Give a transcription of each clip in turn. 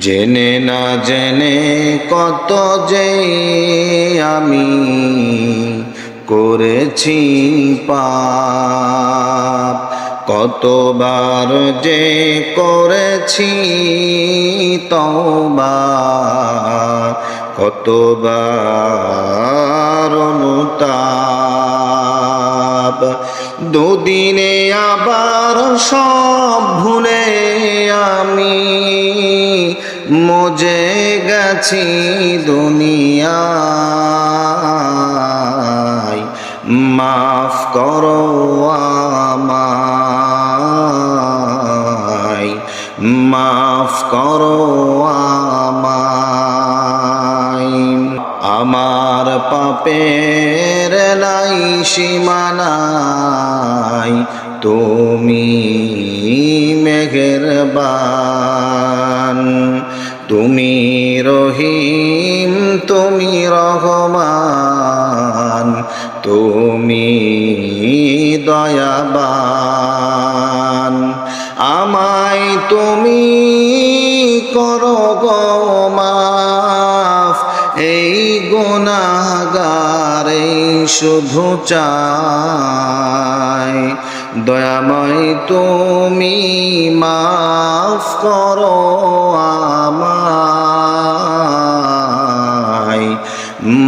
জেনে না জেনে কত যে আমি করেছি পাপ। কতবার যে করেছি তবা কতবার অনুতাপ। দুদিনে আবার সব ভুলে আমি মজে গেছি দুনিয়ায় মাফ করো আমায়। মাফ করো আমায়। আমার পাপের নাই সীমানাই তুমি মেঘেরবান তুমি রহিম, তুমি রহমান, তুমি দয়াবান। আমায় তুমি করো মাফ, এই গুনাহগার এই শুধু চাই। দয়াময় তুমি মাফ করো আমায়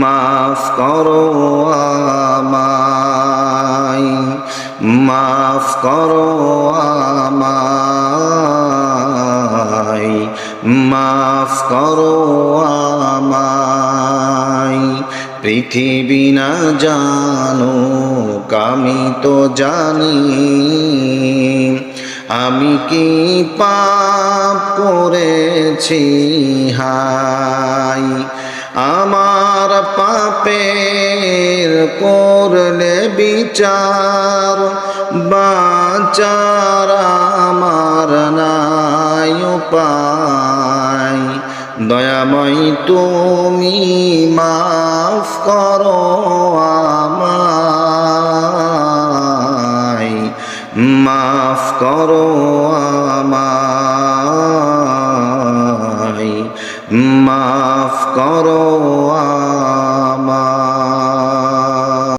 মাফ করো আমায় মাফ করো আমায় মাফ করো আমায়। পৃথিবী না জানো আমি তো জানি। আমি কি পাপ করেছি? হাই, আমার পাপের করলে বিচার, বাচার আমার নাই উপায়। দয়াময় তুমি মাফ করো আমায় মাফ করো আমায় মাফ করো